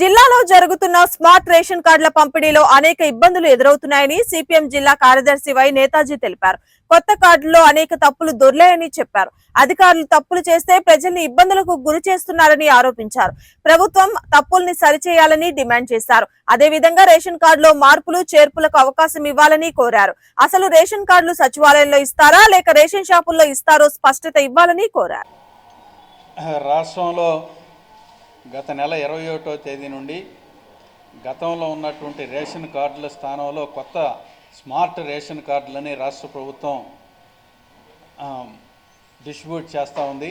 జిల్లాలో జరుగుతున్న smart ration కార్డుల పంపిణీలో అనేక ఇబ్బందులు ఎదురవుతున్నాయని సిపిఎం జిల్లా కార్యదర్శి వై నేతాజీ తెలిపారు. కొత్త కార్డుల్లో అనేక తప్పులు దొర్లాయని చెప్పారు. అధికారులు తప్పులు చేస్తే ప్రజల్ని ఇబ్బందులకు గురి చేస్తున్నారని ఆరోపించారు. ప్రభుత్వం తప్పుల్ని సరిచేయాలని డిమాండ్ చేశారు. అదేవిధంగా రేషన్ కార్డులో మార్పులు చేర్పులకు అవకాశం ఇవ్వాలని కోరారు. అసలు రేషన్ కార్డులు సచివాలయంలో ఇస్తారా లేక రేషన్ షాపుల్లో ఇస్తారో స్పష్టత ఇవ్వాలని కోరారు. రాష్ట్రంలో గత నెల ఇరవై ఒకటో తేదీ నుండి గతంలో ఉన్నటువంటి రేషన్ కార్డుల స్థానంలో కొత్త స్మార్ట్ రేషన్ కార్డులని రాష్ట్ర ప్రభుత్వం డిస్ట్రిబ్యూట్ చేస్తూ ఉంది.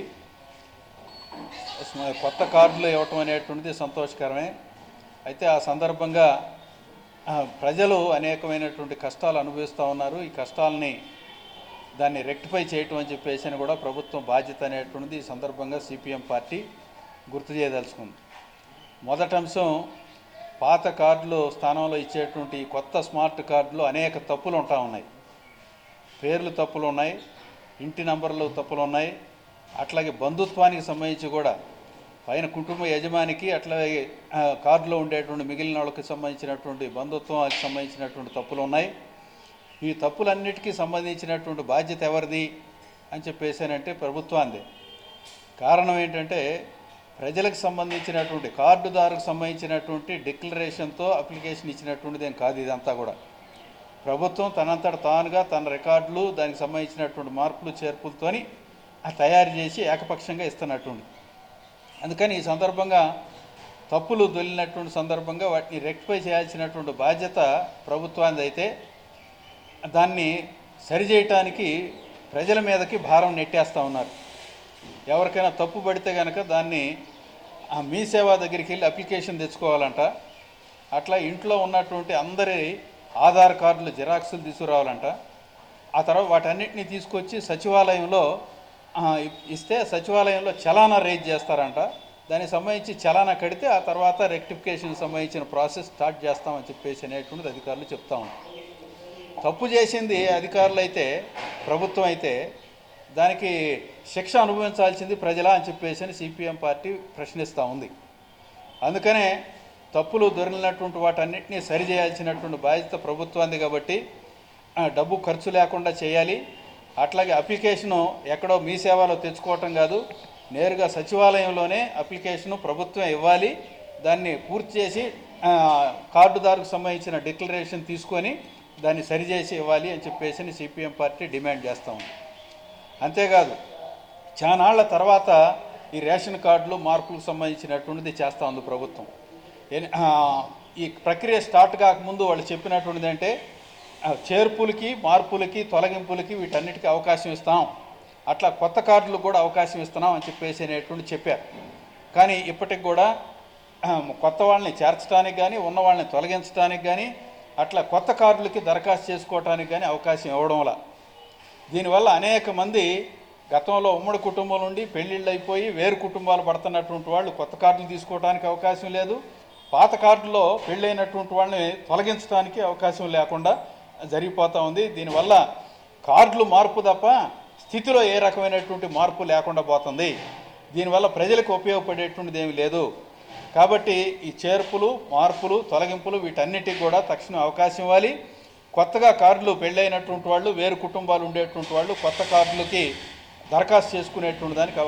కొత్త కార్డులు ఇవ్వటం అనేటువంటిది సంతోషకరమే. అయితే ఆ సందర్భంగా ప్రజలు అనేకమైనటువంటి కష్టాలు అనుభవిస్తూ ఉన్నారు. ఈ కష్టాలని దాన్ని రెక్టిఫై చేయటం అని చెప్పేసి అని కూడా ప్రభుత్వం బాధ్యత అనేటువంటిది ఈ సందర్భంగా సిపిఎం పార్టీ గుర్తు చేయదలుచుకుంది. మొదటి అంశం పాత కార్డులు స్థానంలో ఇచ్చేటువంటి కొత్త స్మార్ట్ కార్డులో అనేక తప్పులు ఉంటా ఉన్నాయి. పేర్లు తప్పులు ఉన్నాయి ఇంటి నంబర్లు తప్పులు ఉన్నాయి అట్లాగే బంధుత్వానికి సంబంధించి కూడా. పైన కుటుంబ యజమానికి అట్లాగే కార్డులో ఉండేటువంటి మిగిలిన వాళ్ళకి సంబంధించినటువంటి బంధుత్వానికి సంబంధించినటువంటి తప్పులు ఉన్నాయి. ఈ తప్పులన్నిటికీ సంబంధించినటువంటి బాధ్యత ఎవరిది అని చెప్పేసానంటే ప్రభుత్వాందే కారణం ఏంటంటే ప్రజలకు సంబంధించినటువంటి కార్డుదారుకు సంబంధించినటువంటి డిక్లరేషన్తో అప్లికేషన్ ఇచ్చినటువంటిది ఏం కాదు ఇదంతా కూడా. ప్రభుత్వం తనంతట తానుగా తన రికార్డులు దానికి సంబంధించినటువంటి మార్పులు చేర్పులతోని తయారు చేసి ఏకపక్షంగా ఇస్తున్నటువంటి అందుకని ఈ సందర్భంగా తప్పులు దొల్లినటువంటి సందర్భంగా వాటిని రెక్టిఫై చేయాల్సినటువంటి బాధ్యత ప్రభుత్వానికి అయితే దాన్ని సరిచేయటానికి ప్రజల మీదకి భారం నెట్టేస్తూ ఉన్నారు. ఎవరికైనా తప్పు పడితే కనుక దాన్ని ఆ మీ సేవ దగ్గరికి వెళ్ళి అప్లికేషన్ తెచ్చుకోవాలంట. అట్లా ఇంట్లో ఉన్నటువంటి అందరి ఆధార్ కార్డులు జిరాక్సులు తీసుకురావాలంట. ఆ తర్వాత వాటన్నిటిని తీసుకొచ్చి సచివాలయంలో ఇస్తే సచివాలయంలో చలానా రేజ్ చేస్తారంట. దానికి సంబంధించి చలానా కడితే ఆ తర్వాత రెక్టిఫికేషన్ సంబంధించిన ప్రాసెస్ స్టార్ట్ చేస్తామని చెప్పేసి అనేటువంటిది అధికారులు చెప్తా ఉన్నారు. తప్పు చేసింది అధికారులు అయితే ప్రభుత్వం అయితే దానికి శిక్ష అనుభవించాల్సింది ప్రజలా అని చెప్పేసి అని సిపిఎం పార్టీ ప్రశ్నిస్తూ ఉంది. అందుకనే తప్పులు దొరికినటువంటి వాటన్నిటినీ సరిచేయాల్సినటువంటి బాధ్యత ప్రభుత్వానికి కాబట్టి డబ్బు ఖర్చు లేకుండా చేయాలి. అట్లాగే అప్లికేషను ఎక్కడో మీ సేవలో తెచ్చుకోవటం కాదు నేరుగా సచివాలయంలోనే అప్లికేషను ప్రభుత్వం ఇవ్వాలి. దాన్ని పూర్తి చేసి కార్డుదారుకు సంబంధించిన డిక్లరేషన్ తీసుకొని దాన్ని సరిచేసి ఇవ్వాలి అని చెప్పేసి సిపిఎం పార్టీ డిమాండ్ చేస్తూ ఉంది. అంతేకాదు చానాళ్ళ తర్వాత ఈ రేషన్ కార్డులు మార్పులకు సంబంధించినటువంటిది చేస్తూ ఉంది ప్రభుత్వం. ఎన్- ఈ ప్రక్రియ స్టార్ట్ కాకముందు వాళ్ళు చెప్పినటువంటిది అంటే చేర్పులకి మార్పులకి తొలగింపులకి వీటన్నిటికీ అవకాశం ఇస్తాం. అట్లా కొత్త కార్డులకు కూడా అవకాశం ఇస్తున్నాం అని చెప్పేసి అనేటువంటి చెప్పారు. కానీ ఇప్పటికి కూడా కొత్త వాళ్ళని చేర్చడానికి కానీ ఉన్న వాళ్ళని తొలగించడానికి కానీ అట్లా కొత్త కార్డులకి దరఖాస్తు చేసుకోవడానికి కానీ అవకాశం ఇవ్వడం వల్ల దీనివల్ల అనేక మంది గతంలో ఉమ్మడి కుటుంబం నుండి పెళ్ళిళ్ళు అయిపోయి వేరు కుటుంబాలు పడుతున్నటువంటి వాళ్ళు కొత్త కార్డులు తీసుకోవడానికి అవకాశం లేదు. పాత కార్డులో పెళ్ళైనటువంటి వాళ్ళని తొలగించడానికి అవకాశం లేకుండా జరిగిపోతూ ఉంది. దీనివల్ల కార్డులు మార్పు తప్ప స్థితిలో ఏ రకమైనటువంటి మార్పు లేకుండా పోతుంది. దీనివల్ల ప్రజలకు ఉపయోగపడేటువంటిది ఏమి లేదు. కాబట్టి ఈ చేర్పులు మార్పులు తొలగింపులు వీటన్నిటికి కూడా తక్షణం అవకాశం ఇవ్వాలి. కొత్తగా కార్లు పెళ్ళైనటువంటి వాళ్ళు వేరు కుటుంబాలు ఉండేటువంటి వాళ్ళు కొత్త కార్డులకి దరఖాస్తు చేసుకునేటువంటి దానికి